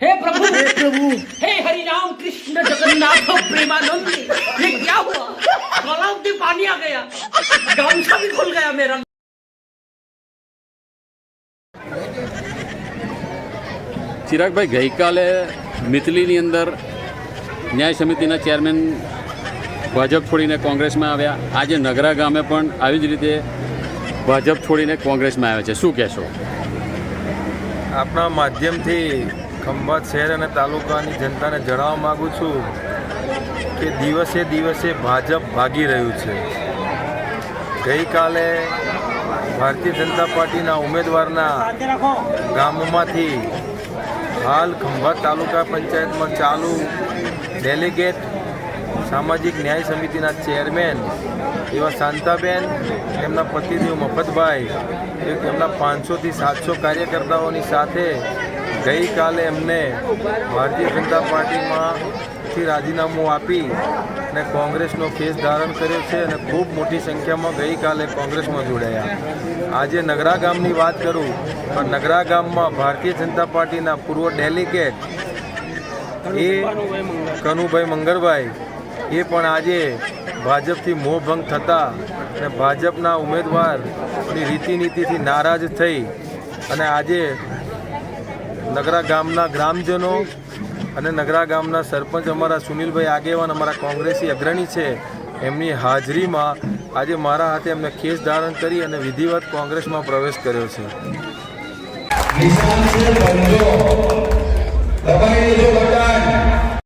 हे प्रभु हे प्रभु हे हरि राम कृष्ण जगन्नाथ प्रेमानंद ये क्या हुआ गलाव में पानी आ गया गामछा भी खुल गया मेरा ચિરાગભાઈ ગઈકાલે મિથલીની અંદર ન્યાય સમિતિના ચેરમેન ભાજપ છોડીને કોંગ્રેસમાં આવ્યા આજે નગરા ગામે પણ આવી જ રીતે ભાજપ છોડીને કોંગ્રેસમાં આવ્યા છે શું કહેશો આપણા માધ્યમથી ખંભાત શહેર અને તાલુકાની જનતાને જણાવવા માગું છું કે દિવસે દિવસે ભાજપ ભાગી રહ્યું છે. ગઈકાલે ભારતીય જનતા પાર્ટીના ઉમેદવારના ગામોમાંથી હાલ ખંભાત તાલુકા પંચાયતમાં ચાલુ ડેલિગેટ સામાજિક ન્યાય સમિતિના ચેરમેન એવા શાંતાબેન એમના પતિદેવ મફતભાઈ એ તેમના પાંચસોથી સાતસો કાર્યકર્તાઓની સાથે ગઈકાલે એમને ભારતીય જનતા પાર્ટીમાંથી રાજીનામું આપી અને કોંગ્રેસનો કેસ ધારણ કર્યો છે અને ખૂબ મોટી સંખ્યામાં ગઈકાલે કોંગ્રેસમાં જોડાયા. આજે નગરા ગામની વાત કરું, તો નગરા ગામમાં ભારતીય જનતા પાર્ટીના પૂર્વ ડેલિગેટ એ કનુભાઈ મંગળભાઈ એ પણ આજે ભાજપથી મોહભંગ થતા અને ભાજપના ઉમેદવારની રીતિનીતિથી નારાજ થઈ અને આજે નગરા ગામના ગ્રામજનો અને નગરા ગામના સરપંચ અમારા સુનિલભાઈ આગેવાન, અમારા કોંગ્રેસી અગ્રણી છે, એમની હાજરીમાં આજે મારા હાથે એમને કેસ ધારણ કરી અને વિધિવત કોંગ્રેસમાં પ્રવેશ કર્યો છે.